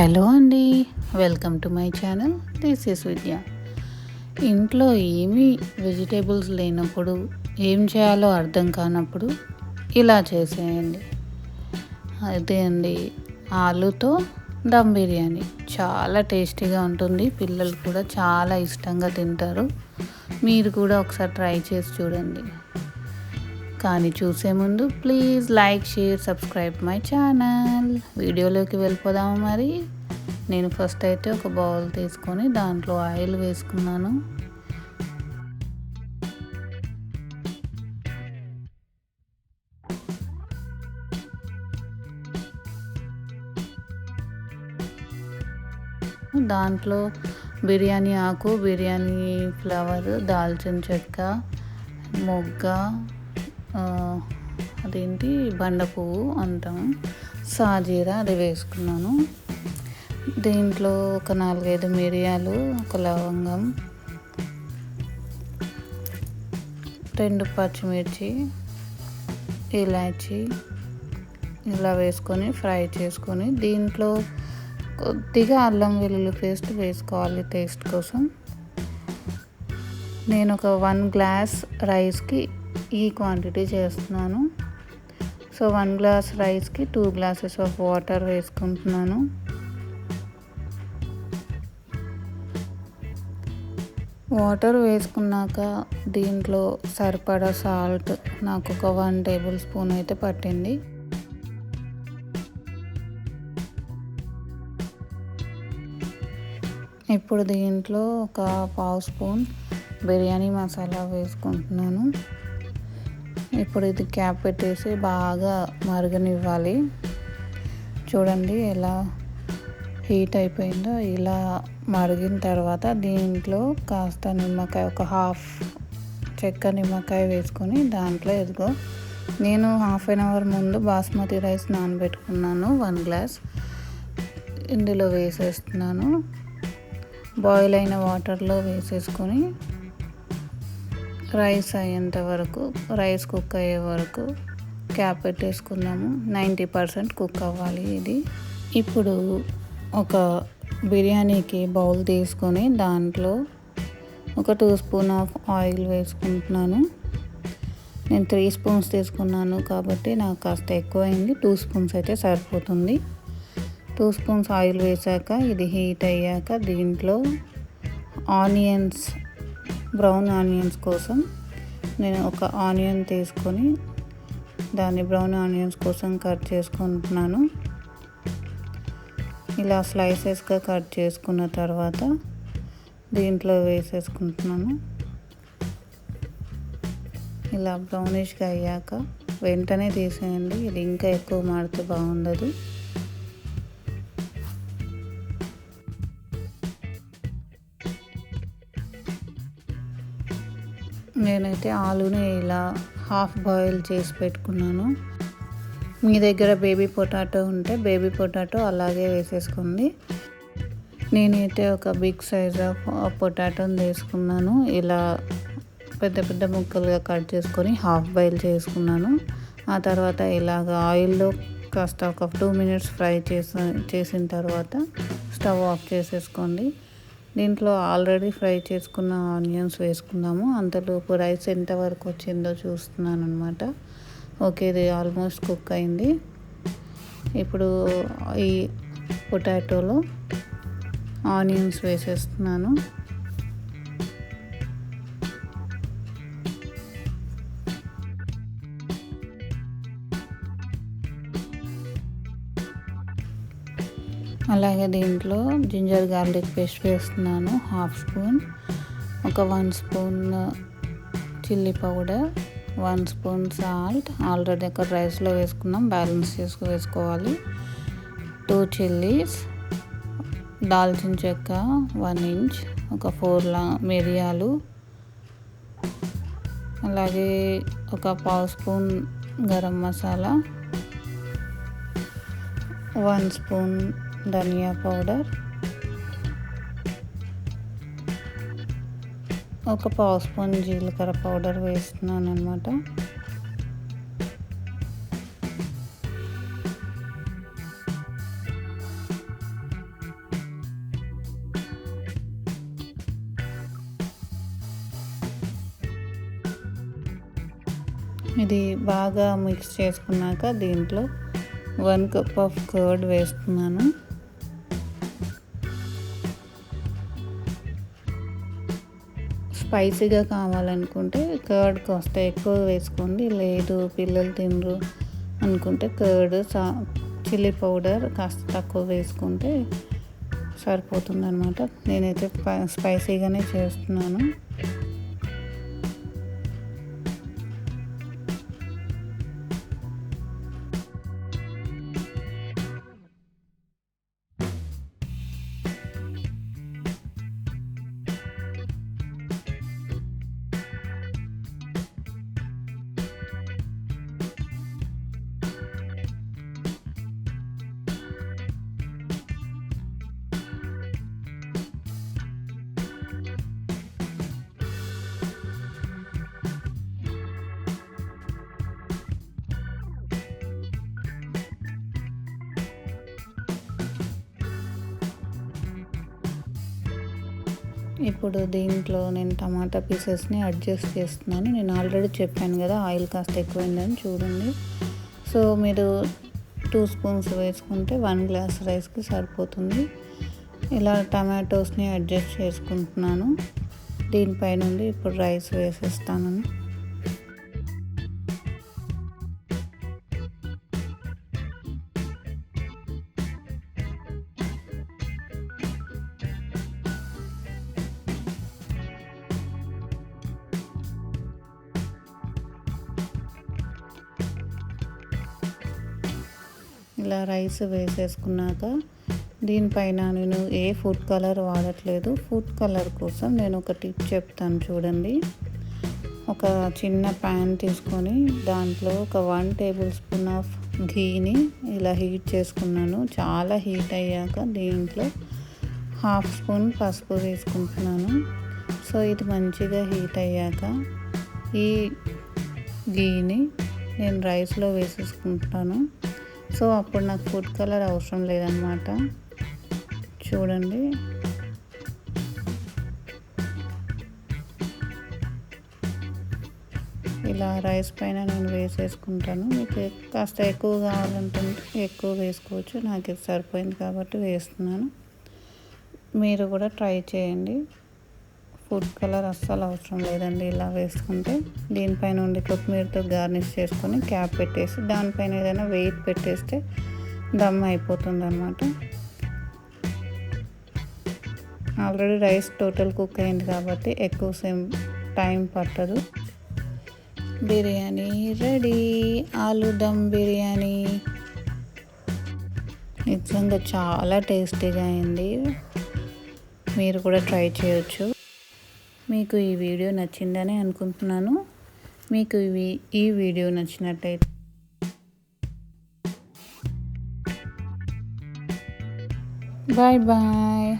Hello అండి welcome to my channel. This is Vidya. ఇంట్లో ఏమీ వెజిటేబుల్స్ లేనప్పుడు ఏం చేయాలో అర్థం కానప్పుడు ఇలా చేసేయండి. అదే అండి ఆలుతో దమ్ బిర్యానీ. చాలా టేస్టీగా ఉంటుంది. పిల్లలు కూడా చాలా ఇష్టంగా తింటారు. మీరు కూడా ఒకసారి ట్రై చేసి చూడండి. కానీ చూసే ముందు please like share subscribe my channel వీడియోలోకి వెళ్ళిపోదాము మరి. నేను ఫస్ట్ అయితే ఒక బౌల్ తీసుకొని దాంట్లో ఆయిల్ వేసుకున్నాను. దాంట్లో బిర్యానీ ఆకు బిర్యానీ ఫ్లవర్ దాల్చిన చెక్క మొగ్గ అదేంటి? బండ పువ్వు అంటాం. సాజీరా అది వేసుకున్నాను. దీంట్లో ఒక నాలుగైదు మిరియాలు ఒక లవంగం రెండు పచ్చిమిర్చి ఇలాచి ఇలా వేసుకొని ఫ్రై చేసుకొని దీంట్లో కొద్దిగా అల్లం వెల్లుల్లి పేస్ట్ వేసుకోవాలి టేస్ట్ కోసం. నేను ఒక వన్ గ్లాస్ రైస్కి ఈ క్వాంటిటీ చేస్తున్నాను. సో వన్ గ్లాస్ రైస్కి టూ గ్లాసెస్ ఆఫ్ వాటర్ వేసుకుంటున్నాను. వాటర్ వేసుకున్నాక దీంట్లో సరిపడా సాల్ట్ నాకు ఒక వన్ టేబుల్ స్పూన్ అయితే పట్టింది. ఇప్పుడు దీంట్లో ఒక పావు స్పూన్ బిర్యానీ మసాలా వేసుకుంటున్నాను. ఇప్పుడు ఇది క్యాప్ పెట్టేసి బాగా మరగనివ్వాలి. చూడండి ఎలా హీట్ అయిపోయిందో. ఇలా మరిగిన తర్వాత దీంట్లో కాస్త నిమ్మకాయ ఒక హాఫ్ చెక్క నిమ్మకాయ వేసుకొని దాంట్లో ఎదుగో నేను హాఫ్ అన్ అవర్ ముందు బాస్మతి రైస్ నానబెట్టుకున్నాను వన్ గ్లాస్. ఇందులో వేసేస్తున్నాను. బాయిల్ అయిన వాటర్లో వేసేసుకొని రైస్ అయ్యేంత వరకు రైస్ కుక్ అయ్యే వరకు క్యాప్ పెట్టేసుకున్నాము నైంటీ పర్సెంట్ కుక్ అవ్వాలి ఇది. ఇప్పుడు ఒక బిర్యానీకి బౌల్ తీసుకొని దాంట్లో ఒక టూ స్పూన్ ఆఫ్ ఆయిల్ వేసుకుంటున్నాను. నేను త్రీ స్పూన్స్ తీసుకున్నాను కాబట్టి నాకు కాస్త ఎక్కువైంది. టూ స్పూన్స్ అయితే సరిపోతుంది. టూ స్పూన్స్ ఆయిల్ వేసాక ఇది హీట్ అయ్యాక దీంట్లో ఆనియన్స్ బ్రౌన్ ఆనియన్స్ కోసం నేను ఒక ఆనియన్ తీసుకొని దాన్ని బ్రౌన్ ఆనియన్స్ కోసం కట్ చేసుకుంటున్నాను. ఇలా స్లైసెస్గా కట్ చేసుకున్న తర్వాత దీంట్లో వేసేసుకుంటున్నాను. ఇలా బ్రౌనిష్గా అయ్యాక వెంటనే తీసేయండి ఇది ఇంకా ఎక్కువ మాడితే బాగుండదు. నేనైతే ఆలుని ఇలా హాఫ్ బాయిల్ చేసి పెట్టుకున్నాను. మీ దగ్గర బేబీ పొటాటో ఉంటే బేబీ పొటాటో అలాగే వేసేసుకోండి. నేనైతే ఒక బిగ్ సైజ్ ఆఫ్ పొటాటోని తీసుకున్నాను. ఇలా పెద్ద పెద్ద ముక్కలుగా కట్ చేసుకొని హాఫ్ బాయిల్ చేసుకున్నాను. ఆ తర్వాత ఇలాగ ఆయిల్లో కాస్త ఒక టూ మినిట్స్ ఫ్రై చేసి చేసిన తర్వాత స్టవ్ ఆఫ్ చేసేసుకోండి. దీంట్లో ఆల్రెడీ ఫ్రై చేసుకున్న ఆనియన్స్ వేసుకున్నాము అంతలోపు రైస్ ఎంతవరకు వచ్చిందో చూస్తున్నాను అనమాట ఓకే ఇది ఆల్మోస్ట్ కుక్ అయింది. ఇప్పుడు ఈ పొటాటోలో ఆనియన్స్ వేసేస్తున్నాను. అలాగే దీంట్లో జింజర్ గార్లిక్ పేస్ట్ వేస్తున్నాను హాఫ్ స్పూన్ ఒక one spoon chilli powder one spoon salt. Already ఒక రైస్లో వేసుకున్నాం బ్యాలెన్స్ చేసుకు వేసుకోవాలి. టూ చిల్లీస్ దాల్చిన చెక్క వన్ ఇంచ్ ఒక ఫోర్ లా మిరియాలు. అలాగే ఒక పావు spoon garam masala one spoon ధనియా పౌడర్ ఒక పావు స్పూన్ జీలకర్ర పౌడర్ వేస్తున్నాను అనమాట ఇది బాగా మిక్స్ చేసుకున్నాక దీంట్లో వన్ కప్ ఆఫ్ కర్డ్ వేస్తున్నాను. స్పైసీగా కావాలనుకుంటే కర్డ్ కాస్త ఎక్కువ వేసుకోండి. లేదు పిల్లలు తినరు అనుకుంటే కర్డ్ సా చిల్లీ పౌడర్ కాస్త తక్కువ వేసుకుంటే సరిపోతుంది అనమాట నేనైతే స్పైసీగానే చేస్తున్నాను. ఇప్పుడు దీంట్లో నేను టమాటా పీసెస్ని అడ్జస్ట్ చేస్తున్నాను. నేను ఆల్రెడీ చెప్పాను కదా ఆయిల్ కాస్త ఎక్కువైందని చూడండి. సో మీరు టూ స్పూన్స్ వేసుకుంటే వన్ గ్లాస్ రైస్కి సరిపోతుంది. ఇలా టమాటోస్ని అడ్జస్ట్ చేసుకుంటున్నాను. దీనిపై నుండి ఇప్పుడు రైస్ వేసేస్తాను. ఇలా రైస్ వేసేసుకున్నాక దీనిపైన నేను ఏ ఫుడ్ కలర్ వాడట్లేదు. ఫుడ్ కలర్ కోసం నేను ఒక టిప్ చెప్తాను చూడండి. ఒక చిన్న ప్యాన్ తీసుకొని దాంట్లో ఒక వన్ టేబుల్ స్పూన్ ఆఫ్ ఘీని ఇలా హీట్ చేసుకున్నాను. చాలా హీట్ అయ్యాక దీంట్లో హాఫ్ స్పూన్ పసుపు వేసుకుంటున్నాను. సో ఇది మంచిగా హీట్ అయ్యాక ఈ ఘీని నేను రైస్లో వేసేసుకుంటాను సో అప్పుడు నాకు ఫుడ్ కలర్ అవసరం లేదనమాట చూడండి. ఇలా రైస్ పైన నేను వేసేసుకుంటాను. మీకు కాస్త ఎక్కువ కావాలంటే ఎక్కువ వేసుకోవచ్చు. నాకు ఇది సరిపోయింది కాబట్టి వేస్తున్నాను. మీరు కూడా ట్రై చేయండి. ఫుడ్ కలర్ అస్సలు అవసరం లేదండి ఇలా వేసుకుంటే. దీనిపైన ఉండి కొత్తిమీరతో గార్నిష్ చేసుకొని క్యాప్ పెట్టేసి దానిపైన ఏదైనా వెయిట్ పెట్టేస్తే దమ్ అయిపోతుంది అనమాట ఆల్రెడీ రైస్ టోటల్ కుక్ అయింది కాబట్టి ఎక్కువ సేమ్ టైం పట్టదు. బిర్యానీ రెడీ. ఆలు దమ్ బిర్యానీ. నిజంగా చాలా టేస్టీగా అయింది. మీరు కూడా ట్రై చేయొచ్చు. మీకు ఈ వీడియో నచ్చిందని అనుకుంటున్నాను. మీకు ఇవి ఈ వీడియో నచ్చినట్టయితే బాయ్ బాయ్.